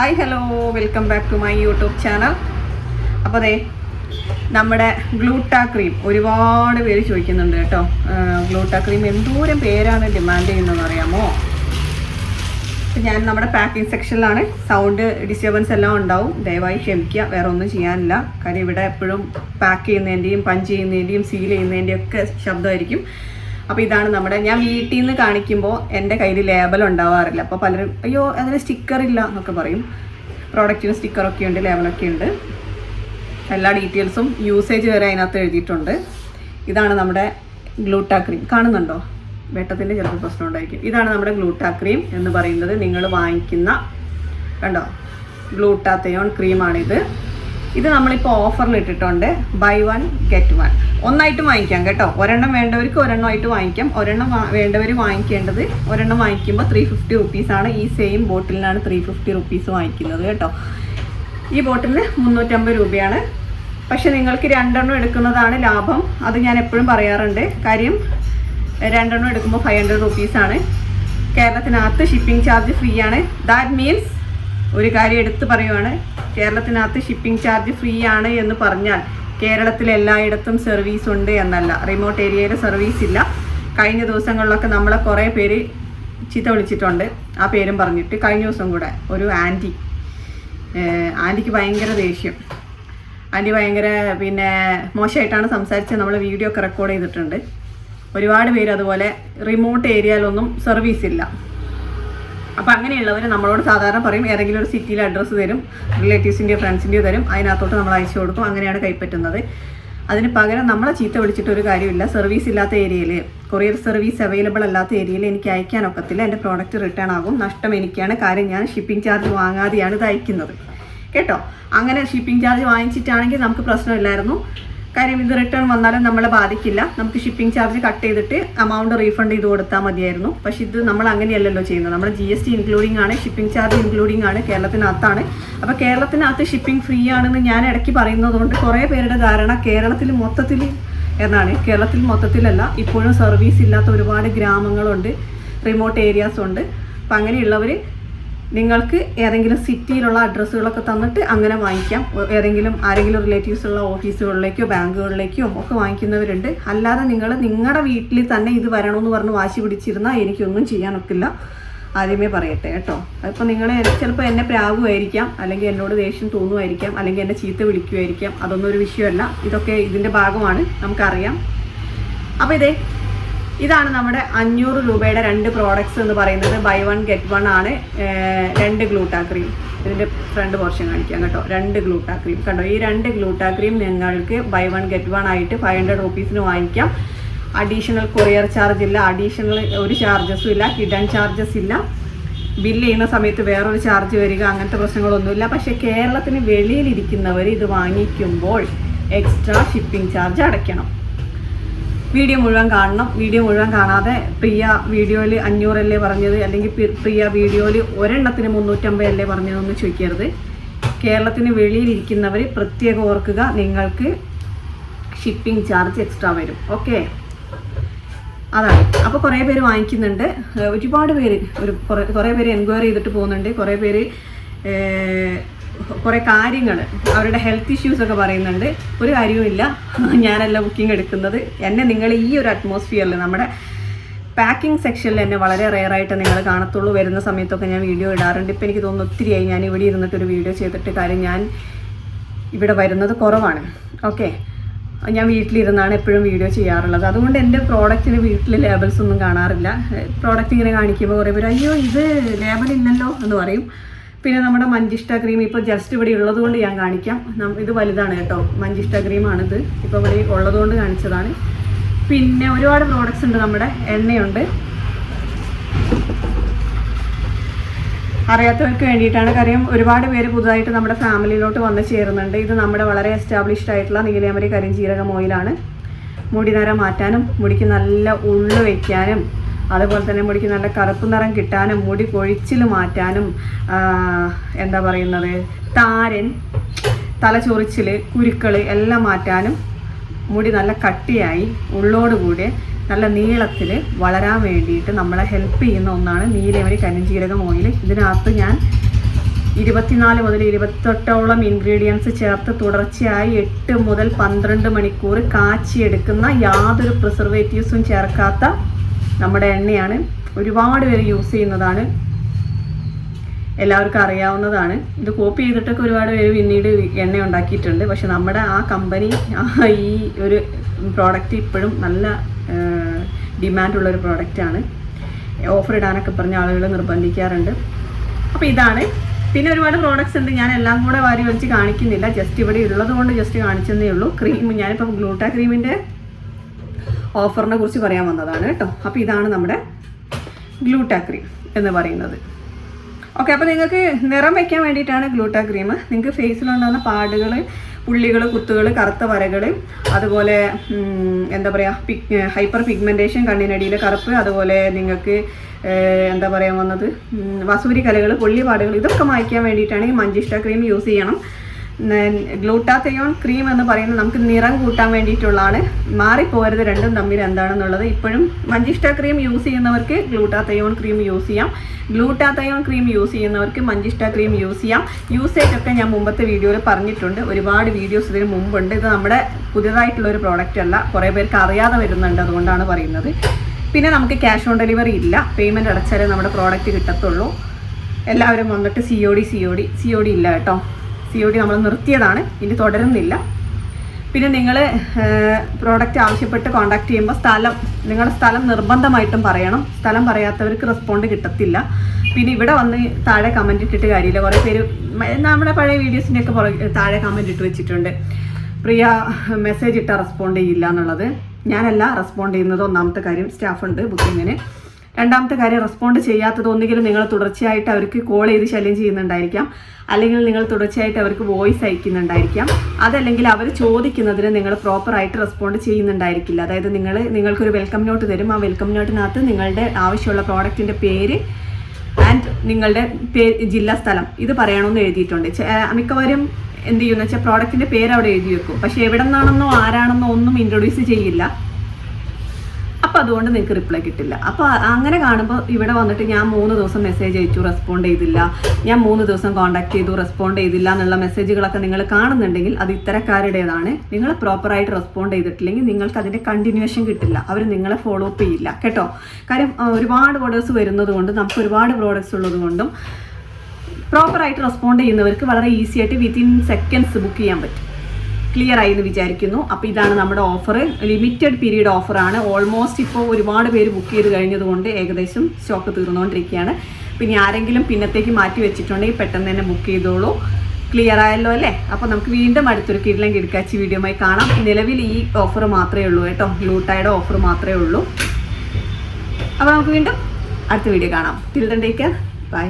Hi hello welcome back to my YouTube channel അപ്പോൾ അതെ നമ്മുടെ ഗ്ലൂട്ടാ ക്രീം ഒരുപാട് പേര് ചോദിക്കുന്നുണ്ട് കേട്ടോ. ഗ്ലൂട്ടാ ക്രീം എന്തോരം പേരാണ് ഡിമാൻഡ് ചെയ്യുന്നതെന്ന് അറിയാമോ? ഞാൻ നമ്മുടെ പാക്കിംഗ് സെക്ഷനിലാണ് സൗണ്ട് ഡിസ്റ്റർബൻസ് എല്ലാം ഉണ്ടാവും. ദയവായി ക്ഷമിക്കുക. വേറെ ഒന്നും ചെയ്യാനില്ല. കാര്യം ഇവിടെ എപ്പോഴും പാക്ക് ചെയ്യുന്നതിന്റെയും പഞ്ച് ചെയ്യുന്നതിന്റെയും സീൽ ചെയ്യുന്നതിന്റെയും ഒക്കെ ശബ്ദമായിരിക്കും. അപ്പോൾ ഇതാണ് നമ്മുടെ ഞാൻ വീട്ടിൽ നിന്ന് കാണിക്കുമ്പോൾ എന്റെ കയ്യിൽ ലേബൽ ഉണ്ടാവാറില്ല. അപ്പോൾ പലരും അയ്യോ അതിന് സ്റ്റിക്കർ ഇല്ല എന്നൊക്കെ പറയും. പ്രോഡക്റ്റിന് സ്റ്റിക്കറൊക്കെ ഉണ്ട് ലേബലൊക്കെ ഉണ്ട്. എല്ലാ ഡീറ്റെയിൽസും യൂസേജ് വരെ അതിനകത്ത് എഴുതിയിട്ടുണ്ട്. ഇതാണ് നമ്മുടെ ഗ്ലൂട്ടാ ക്രീം കാണുന്നുണ്ടോ? വെട്ടത്തിന്റെ ചിലപ്പോൾ പ്രശ്നം ഉണ്ടായിരിക്കും. ഇതാണ് നമ്മുടെ ഗ്ലൂട്ടാ ക്രീം എന്ന് പറയുന്നത്. നിങ്ങൾ വാങ്ങിക്കുന്ന കണ്ടോ? ഗ്ലൂട്ടാത്തയോൺ ക്രീമാണിത് ഇത് നമ്മളിപ്പോൾ ഓഫറിൽ ഇട്ടിട്ടുണ്ട്. ബൈ വൺ ഗെറ്റ് വൺ ഒന്നായിട്ട് വാങ്ങിക്കാം കേട്ടോ. ഒരെണ്ണം വേണ്ടവർക്ക് ഒരെണ്ണമായിട്ട് വാങ്ങിക്കാം. ഒരെണ്ണം വേണ്ടവർ വാങ്ങിക്കേണ്ടത് ഒരെണ്ണം വാങ്ങിക്കുമ്പോൾ ത്രീ ഫിഫ്റ്റി റുപ്പീസാണ് ഈ സെയിം ബോട്ടിലിനാണ് ത്രീ ഫിഫ്റ്റി റുപ്പീസ് വാങ്ങിക്കുന്നത് കേട്ടോ. ഈ ബോട്ടിലിന് മുന്നൂറ്റമ്പത് രൂപയാണ്. പക്ഷേ നിങ്ങൾക്ക് രണ്ടെണ്ണം എടുക്കുന്നതാണ് ലാഭം. അത് ഞാൻ എപ്പോഴും പറയാറുണ്ട്. കാര്യം രണ്ടെണ്ണം എടുക്കുമ്പോൾ ഫൈവ് ഹൺഡ്രഡ് റുപ്പീസാണ് കേരളത്തിനകത്ത് ഷിപ്പിംഗ് ചാർജ് ഫ്രീ ആണ്. ദാറ്റ് മീൻസ് ഒരു കാര്യം എടുത്തു പറയുവാണ്. കേരളത്തിനകത്ത് ഷിപ്പിംഗ് ചാർജ് ഫ്രീ ആണ് എന്ന് പറഞ്ഞാൽ കേരളത്തിൽ എല്ലായിടത്തും സർവീസ് ഉണ്ട് എന്നല്ല. റിമോട്ട് ഏരിയയിൽ സർവീസ് ഇല്ല. കഴിഞ്ഞ ദിവസങ്ങളിലൊക്കെ നമ്മളെ കുറേ പേര് ചീത്ത വിളിച്ചിട്ടുണ്ട്. ആ പേരും പറഞ്ഞിട്ട് കഴിഞ്ഞ ദിവസം കൂടെ ഒരു ആന്റി ആന്റിക്ക് ഭയങ്കര ദേഷ്യം. ആന്റി ഭയങ്കര പിന്നെ മോശമായിട്ടാണ് സംസാരിച്ചത്. നമ്മൾ വീഡിയോ ഒക്കെ റെക്കോർഡ് ചെയ്തിട്ടുണ്ട്. ഒരുപാട് പേര് അതുപോലെ റിമോട്ട് ഏരിയയിലൊന്നും സർവീസ് ഇല്ല. അപ്പോൾ അങ്ങനെയുള്ളവർ നമ്മളോട് സാധാരണ പറയും ഏതെങ്കിലും ഒരു സിറ്റിയിൽ അഡ്രസ്സ് തരും റിലേറ്റീവ്സിന്റെയോ ഫ്രണ്ട്സിന്റെയോ തരും അതിനകത്തോട്ട് നമ്മൾ അയച്ചു കൊടുക്കും അങ്ങനെയാണ് കൈപ്പറ്റുന്നത്. അതിന് പകരം നമ്മളെ ചീത്ത വിളിച്ചിട്ട് ഒരു കാര്യമില്ല. സർവീസ് ഇല്ലാത്ത ഏരിയയിൽ കൊറിയർ സർവീസ് അവൈലബിൾ അല്ലാത്ത ഏരിയയിൽ എനിക്ക് അയക്കാൻ ഒക്കത്തില്ല. എന്റെ പ്രോഡക്റ്റ് റിട്ടേൺ ആകും. നഷ്ടം എനിക്കാണ്. കാര്യം ഞാൻ ഷിപ്പിംഗ് ചാർജ് വാങ്ങാതെയാണ് ഇത് അയക്കുന്നത്. കേട്ടോ? അങ്ങനെ ഷിപ്പിംഗ് ചാർജ് വാങ്ങിച്ചിട്ടാണെങ്കിൽ നമുക്ക് പ്രശ്നമില്ലായിരുന്നു. കാര്യം ഇത് റിട്ടേൺ വന്നാലും നമ്മളെ ബാധിക്കില്ല. നമുക്ക് ഷിപ്പിംഗ് ചാർജ് കട്ട് ചെയ്തിട്ട് എമൗണ്ട് റീഫണ്ട് ചെയ്ത് കൊടുത്താൽ മതിയായിരുന്നു. പക്ഷെ ഇത് നമ്മൾ അങ്ങനെയല്ലല്ലോ ചെയ്യുന്നത്. നമ്മുടെ ജി എസ് ടി ഇൻക്ലൂഡിംഗ് ആണ് ഷിപ്പിംഗ് ചാർജ് ഇൻക്ലൂഡിംഗ് ആണ് കേരളത്തിനകത്താണ്. അപ്പോൾ കേരളത്തിനകത്ത് ഷിപ്പിംഗ് ഫ്രീ ആണെന്ന് ഞാൻ ഇടയ്ക്ക് പറയുന്നത് കൊണ്ട് കുറേ പേരുടെ ധാരണ കേരളത്തിൽ മൊത്തത്തിൽ എന്നാണ്. കേരളത്തിൽ മൊത്തത്തിലല്ല ഇപ്പോഴും സർവീസ് ഇല്ലാത്ത ഒരുപാട് ഗ്രാമങ്ങളുണ്ട് റിമോട്ട് ഏരിയാസ് ഉണ്ട്. അപ്പം അങ്ങനെയുള്ളവർ നിങ്ങൾക്ക് ഏതെങ്കിലും സിറ്റിയിലുള്ള അഡ്രസ്സുകളൊക്കെ തന്നിട്ട് അങ്ങനെ വാങ്ങിക്കാം. ഏതെങ്കിലും ആരെങ്കിലും റിലേറ്റീവ്സ് ഉള്ള ഓഫീസുകളിലേക്കോ ബാങ്കുകളിലേക്കോ ഒക്കെ വാങ്ങിക്കുന്നവരുണ്ട്. അല്ലാതെ നിങ്ങൾ നിങ്ങളുടെ വീട്ടിൽ തന്നെ ഇത് വരണമെന്ന് പറഞ്ഞ് വാശി പിടിച്ചിരുന്നാൽ എനിക്കൊന്നും ചെയ്യാനൊക്കില്ല. ആദ്യമേ പറയട്ടെ കേട്ടോ. അതിപ്പോൾ നിങ്ങൾ ചിലപ്പോൾ എന്നെ പ്രാകുമായിരിക്കാം അല്ലെങ്കിൽ എന്നോട് ദേഷ്യം തോന്നുമായിരിക്കാം അല്ലെങ്കിൽ എന്നെ ചീത്ത വിളിക്കുമായിരിക്കാം. അതൊന്നും ഒരു വിഷയമല്ല. ഇതൊക്കെ ഇതിന്റെ ഭാഗമാണ്. നമുക്കറിയാം. അപ്പോൾ ഇതേ ഇതാണ് നമ്മുടെ അഞ്ഞൂറ് രൂപയുടെ രണ്ട് പ്രോഡക്റ്റ്സ് എന്ന് പറയുന്നത്. ബൈ വൺ ഗെറ്റ് വൺ ആണ്. രണ്ട് ഗ്ലൂട്ടാ ക്രീം ഇതിന്റെ ഫ്രണ്ട് പോർഷൻ കാണിക്കാം കേട്ടോ. രണ്ട് ഗ്ലൂട്ടാ ക്രീം കണ്ടോ? ഈ രണ്ട് ഗ്ലൂട്ടാ ക്രീം നിങ്ങൾക്ക് ബൈ വൺ ഗെറ്റ് വൺ ആയിട്ട് ഫൈവ് ഹൺഡ്രഡ് റുപ്പീസിന് വാങ്ങിക്കാം. അഡീഷണൽ കൊറിയർ ചാർജ് ഇല്ല. അഡീഷണൽ ഒരു ചാർജസും ഇല്ല. ഹിഡൻ ചാർജസ് ഇല്ല. ബില്ല് ചെയ്യുന്ന സമയത്ത് വേറൊരു ചാർജ് വരിക അങ്ങനത്തെ പ്രശ്നങ്ങളൊന്നുമില്ല. പക്ഷേ കേരളത്തിന് വെളിയിലിരിക്കുന്നവർ ഇത് വാങ്ങിക്കുമ്പോൾ എക്സ്ട്രാ ഷിപ്പിംഗ് ചാർജ് അടയ്ക്കണം. വീഡിയോ മുഴുവൻ കാണണം. വീഡിയോ മുഴുവൻ കാണാതെ പ്രിയ വീഡിയോയിൽ അഞ്ഞൂറല്ലേ പറഞ്ഞത്? അല്ലെങ്കിൽ പ്രിയ വീഡിയോയിൽ ഒരെണ്ണത്തിന് മുന്നൂറ്റമ്പത് അല്ലേ പറഞ്ഞതെന്ന് ചോദിക്കരുത്. കേരളത്തിന് വെളിയിലിരിക്കുന്നവർ പ്രത്യേകം ഓർക്കുക നിങ്ങൾക്ക് ഷിപ്പിംഗ് ചാർജ് എക്സ്ട്രാ വരും. ഓക്കെ അതാണ്. അപ്പോൾ കുറേ പേര് വാങ്ങിക്കുന്നുണ്ട്. ഒരുപാട് പേര് ഒരു കുറേ കുറേ പേര് എൻക്വയറി ചെയ്തിട്ട് പോകുന്നുണ്ട്. കുറേ പേര് കുറേ കാര്യങ്ങൾ അവരുടെ ഹെൽത്ത് ഇഷ്യൂസ് ഒക്കെ പറയുന്നുണ്ട്. ഒരു കാര്യവുമില്ല ഞാനല്ല ബുക്കിംഗ് എടുക്കുന്നത്. എന്നെ നിങ്ങൾ ഈ ഒരു അറ്റ്മോസ്ഫിയറിൽ നമ്മുടെ പാക്കിംഗ് സെക്ഷനിൽ എന്നെ വളരെ റെയറായിട്ട് നിങ്ങൾ കാണത്തുള്ളൂ. വരുന്ന സമയത്തൊക്കെ ഞാൻ വീഡിയോ ഇടാറുണ്ട്. ഇപ്പം എനിക്ക് തോന്നുന്നു ഒത്തിരിയായി. ഞാൻ ഇവിടെ ഇരുന്നിട്ട് ഒരു വീഡിയോ ചെയ്തിട്ട് കാര്യം ഞാൻ ഇവിടെ വരുന്നത് കുറവാണ്. ഓക്കെ ഞാൻ വീട്ടിലിരുന്നാണ് എപ്പോഴും വീഡിയോ ചെയ്യാറുള്ളത്. അതുകൊണ്ട് എന്റെ പ്രോഡക്റ്റിന് വീട്ടിൽ ലേബൽസ് ഒന്നും കാണാറില്ല. പ്രോഡക്റ്റ് ഇങ്ങനെ കാണിക്കുമ്പോൾ കുറേ പേര് അയ്യോ ഇത് ലേബൽ ഇല്ലല്ലോ എന്ന് പറയും. പിന്നെ നമ്മുടെ മഞ്ചിഷ്ട ക്രീം ഇപ്പോൾ ജസ്റ്റ് ഇവിടെ ഉള്ളതുകൊണ്ട് ഞാൻ കാണിക്കാം. ഇത് വലുതാണ് കേട്ടോ. മഞ്ചിഷ്ട ക്രീമാണിത് ഇപ്പോൾ ഇവിടെ ഉള്ളതുകൊണ്ട് കാണിച്ചതാണ്. പിന്നെ ഒരുപാട് പ്രോഡക്റ്റ്സ് ഉണ്ട് നമ്മുടെ. എണ്ണയുണ്ട്. അറിയാത്തവർക്ക് വേണ്ടിയിട്ടാണ്. കാര്യം ഒരുപാട് പേര് പുതുതായിട്ട് നമ്മുടെ ഫാമിലിയിലോട്ട് വന്ന് ചേരുന്നുണ്ട്. ഇത് നമ്മുടെ വളരെ എസ്റ്റാബ്ലിഷ്ഡ് ആയിട്ടുള്ള നീലയമരി കരിഞ്ചീരകം ഓയിലാണ് മുടി നിറം മാറ്റാനും മുടിക്ക് നല്ല ഉള്ളു വയ്ക്കാനും അതുപോലെ തന്നെ മുടിക്ക് നല്ല കറുപ്പ് നിറം കിട്ടാനും മുടി കൊഴിച്ചിൽ മാറ്റാനും എന്താ പറയുന്നത് താരൻ തലചൊറിച്ചിൽ കുരുക്കൾ എല്ലാം മാറ്റാനും മുടി നല്ല കട്ടിയായി ഉള്ളോടുകൂടി നല്ല നീളത്തിൽ വളരാൻ വേണ്ടിയിട്ട് നമ്മളെ ഹെൽപ്പ് ചെയ്യുന്ന ഒന്നാണ് നീലമരി കനഞ്ചീരകം ഓയിൽ ഇതിനകത്ത് ഞാൻ ഇരുപത്തിനാല് മുതൽ ഇരുപത്തെട്ടോളം ഇൻഗ്രീഡിയൻസ് ചേർത്ത് തുടർച്ചയായി എട്ട് മുതൽ പന്ത്രണ്ട് മണിക്കൂർ കാച്ചിയെടുക്കുന്ന യാതൊരു പ്രിസർവേറ്റീവ്സും ചേർക്കാത്ത നമ്മുടെ എണ്ണയാണ് ഒരുപാട് പേര് യൂസ് ചെയ്യുന്നതാണ്. എല്ലാവർക്കും അറിയാവുന്നതാണ്. ഇത് കോപ്പി ചെയ്തിട്ടൊക്കെ ഒരുപാട് പേര് പിന്നീട് എണ്ണ ഉണ്ടാക്കിയിട്ടുണ്ട്. പക്ഷെ നമ്മുടെ ആ കമ്പനി ഈ ഒരു പ്രോഡക്റ്റ് ഇപ്പോഴും നല്ല ഡിമാൻഡുള്ള ഒരു പ്രോഡക്റ്റാണ് ഓഫർ ഇടാനൊക്കെ പറഞ്ഞ ആളുകൾ നിർബന്ധിക്കാറുണ്ട്. അപ്പോൾ ഇതാണ്. പിന്നെ ഒരുപാട് പ്രോഡക്റ്റ്സ് ഉണ്ട്. ഞാൻ എല്ലാം കൂടെ വാരി വലിച്ച് കാണിക്കുന്നില്ല. ജസ്റ്റ് ഇവിടെ ഉള്ളത് കൊണ്ട് ജസ്റ്റ് കാണിച്ചെന്നേ ഉള്ളൂ. ക്രീം ഞാനിപ്പോൾ ഗ്ലൂട്ടാ ക്രീമിന്റെ ഓഫറിനെ കുറിച്ച് പറയാൻ വന്നതാണ് കേട്ടോ. അപ്പോൾ ഇതാണ് നമ്മുടെ ഗ്ലൂട്ടാ ക്രീം എന്ന് പറയുന്നത്. ഓക്കെ അപ്പോൾ നിങ്ങൾക്ക് നിറം വയ്ക്കാൻ വേണ്ടിയിട്ടാണ് ഗ്ലൂട്ടാ ക്രീം നിങ്ങൾക്ക് ഫേസിലുണ്ടാകുന്ന പാടുകൾ പുള്ളികൾ കുത്തുകൾ കറുത്ത വരകൾ അതുപോലെ എന്താ പറയുക പിക് ഹൈപ്പർ പിഗ്മെന്റേഷൻ കണ്ണിനടിയിലെ കറുപ്പ് അതുപോലെ നിങ്ങൾക്ക് എന്താ പറയാൻ വന്നത്? വസൂരി കലകൾ പൊള്ളിപാടുകൾ ഇതൊക്കെ മായ്ക്കാൻ വേണ്ടിയിട്ടാണ് ഈ മഞ്ചിഷ്ട ക്രീം യൂസ് ചെയ്യണം. ഗ്ലൂട്ടാത്തയോൺ ക്രീം എന്ന് പറയുന്നത് നമുക്ക് നിറം കൂട്ടാൻ വേണ്ടിയിട്ടുള്ളതാണ്. മാറിപ്പോരുത് രണ്ടും തമ്മിൽ എന്താണെന്നുള്ളത് ഇപ്പോഴും മഞ്ചിഷ്ട ക്രീം യൂസ് ചെയ്യുന്നവർക്ക് ഗ്ലൂട്ടാത്തയോൺ ക്രീം യൂസ് ചെയ്യാം. ഗ്ലൂട്ടാത്തയോൺ ക്രീം യൂസ് ചെയ്യുന്നവർക്ക് മഞ്ചിഷ്ട ക്രീം യൂസ് ചെയ്യാം. യൂസേജ് ഒക്കെ ഞാൻ മുമ്പത്തെ വീഡിയോയിൽ പറഞ്ഞിട്ടുണ്ട്. ഒരുപാട് വീഡിയോസ് ഇതിന് മുമ്പുണ്ട്. ഇത് നമ്മുടെ പുതിയതായിട്ടുള്ള ഒരു പ്രോഡക്റ്റ് അല്ല. കുറേ പേർക്ക് അറിയാതെ വരുന്നുണ്ട് അതുകൊണ്ടാണ് പറയുന്നത്. പിന്നെ നമുക്ക് ക്യാഷ് ഓൺ ഡെലിവറി ഇല്ല. പേയ്മെന്റ് അടച്ചാലേ നമ്മുടെ പ്രോഡക്റ്റ് കിട്ടത്തുള്ളൂ. എല്ലാവരും വന്നിട്ട് C O D C O D C O D ഇല്ല കേട്ടോ. സി ഒ ഡി നമ്മൾ നിർത്തിയതാണ്. ഇനി തുടരുന്നില്ല. പിന്നെ നിങ്ങൾ പ്രോഡക്റ്റ് ആവശ്യപ്പെട്ട് കോൺടാക്ട് ചെയ്യുമ്പോൾ സ്ഥലം നിങ്ങളുടെ സ്ഥലം നിർബന്ധമായിട്ടും പറയണം. സ്ഥലം പറയാത്തവർക്ക് റെസ്പോണ്ട് കിട്ടത്തില്ല. പിന്നെ ഇവിടെ വന്ന് താഴെ കമന്റ് ഇട്ടിട്ട് കാര്യമില്ല. കുറേ പേര് നമ്മുടെ പഴയ വീഡിയോസിന്റെയൊക്കെ പുറകെ താഴെ കമന്റ് ഇട്ട് വെച്ചിട്ടുണ്ട്. പ്രിയ മെസ്സേജ് ഇട്ടാൽ റെസ്പോണ്ട് ചെയ്യില്ല എന്നുള്ളത്. ഞാനല്ല റെസ്പോണ്ട് ചെയ്യുന്നത്. ഒന്നാമത്തെ കാര്യം സ്റ്റാഫുണ്ട് ബുക്കിങ്ങിന് രണ്ടാമത്തെ കാര്യം റെസ്പോണ്ട് ചെയ്യാത്തത് ഒന്നുകിൽ നിങ്ങൾ തുടർച്ചയായിട്ട് അവർക്ക് കോൾ ചെയ്ത് ശല്യം ചെയ്യുന്നുണ്ടായിരിക്കാം. അല്ലെങ്കിൽ നിങ്ങൾ തുടർച്ചയായിട്ട് അവർക്ക് വോയിസ് അയക്കുന്നുണ്ടായിരിക്കാം. അതല്ലെങ്കിൽ അവർ ചോദിക്കുന്നതിന് നിങ്ങൾ പ്രോപ്പറായിട്ട് റെസ്പോണ്ട് ചെയ്യുന്നുണ്ടായിരിക്കില്ല. അതായത് നിങ്ങൾ നിങ്ങൾക്കൊരു വെൽക്കം നോട്ട് തരും. ആ വെൽക്കം നോട്ടിനകത്ത് നിങ്ങളുടെ ആവശ്യമുള്ള പ്രോഡക്റ്റിന്റെ പേര് ആൻഡ് നിങ്ങളുടെ പേ ജില്ലാ സ്ഥലം. ഇത് പറയണമെന്ന് എഴുതിയിട്ടുണ്ട്. മിക്കവാറും എന്ത് ചെയ്യുമെന്ന് വെച്ചാൽ പ്രോഡക്റ്റിന്റെ പേര് അവിടെ എഴുതി വെക്കും. പക്ഷേ എവിടെ നിന്നാണെന്നോ ആരാണെന്നോ ഒന്നും ഇൻട്രൊഡ്യൂസ് ചെയ്യില്ല. അപ്പോൾ അതുകൊണ്ട് നിങ്ങൾക്ക് റിപ്ലൈ കിട്ടില്ല. അപ്പോൾ അങ്ങനെ കാണുമ്പോൾ ഇവിടെ വന്നിട്ട് ഞാൻ മൂന്ന് ദിവസം മെസ്സേജ് അയച്ചു റെസ്പോണ്ട് ചെയ്തില്ല. ഞാൻ മൂന്ന് ദിവസം കോൺടാക്ട് ചെയ്തു റെസ്പോണ്ട് ചെയ്തില്ല എന്നുള്ള മെസ്സേജുകളൊക്കെ നിങ്ങൾ കാണുന്നുണ്ടെങ്കിൽ അത് ഇത്തരക്കാരുടേതാണ്. നിങ്ങൾ പ്രോപ്പറായിട്ട് റെസ്പോണ്ട് ചെയ്തിട്ടില്ലെങ്കിൽ നിങ്ങൾക്ക് അതിന്റെ കണ്ടിന്യൂഷൻ കിട്ടില്ല. അവർ നിങ്ങളെ ഫോളോ അപ്പ് ചെയ്യില്ല. കേട്ടോ? കാര്യം ഒരുപാട് ഓർഡേഴ്സ് വരുന്നത് കൊണ്ട് നമുക്ക് ഒരുപാട് പ്രോഡക്റ്റ്സ് ഉള്ളത് കൊണ്ടും പ്രോപ്പറായിട്ട് റെസ്പോണ്ട് ചെയ്യുന്നവർക്ക് വളരെ ഈസി ആയിട്ട് വിത്തിൻ സെക്കൻഡ്സ് ബുക്ക് ചെയ്യാൻ പറ്റും. ക്ലിയർ ആയി എന്ന് വിചാരിക്കുന്നു. അപ്പോൾ ഇതാണ് നമ്മുടെ ഓഫർ ലിമിറ്റഡ് പീരീഡ് ഓഫറാണ് ഓൾമോസ്റ്റ് ഇപ്പോൾ ഒരുപാട് പേര് ബുക്ക് ചെയ്ത് കഴിഞ്ഞതുകൊണ്ട് ഏകദേശം സ്റ്റോക്ക് തീർന്നുകൊണ്ടിരിക്കുകയാണ് പിന്നെ ആരെങ്കിലും പിന്നത്തേക്ക് മാറ്റി വെച്ചിട്ടുണ്ടെങ്കിൽ പെട്ടെന്ന് തന്നെ ബുക്ക് ചെയ്തോളൂ. ക്ലിയർ ആയല്ലോ അല്ലേ? അപ്പോൾ നമുക്ക് വീണ്ടും അടുത്തൊരു കിഴിലം കിടക്കാച്ചി വീഡിയോമായി കാണാം. നിലവിൽ ഈ ഓഫർ മാത്രമേ ഉള്ളൂ കേട്ടോ. ഗ്ലൂട്ടായുടെ ഓഫർ മാത്രമേ ഉള്ളൂ. അപ്പോൾ നമുക്ക് വീണ്ടും അടുത്ത വീഡിയോ കാണാം. Till take by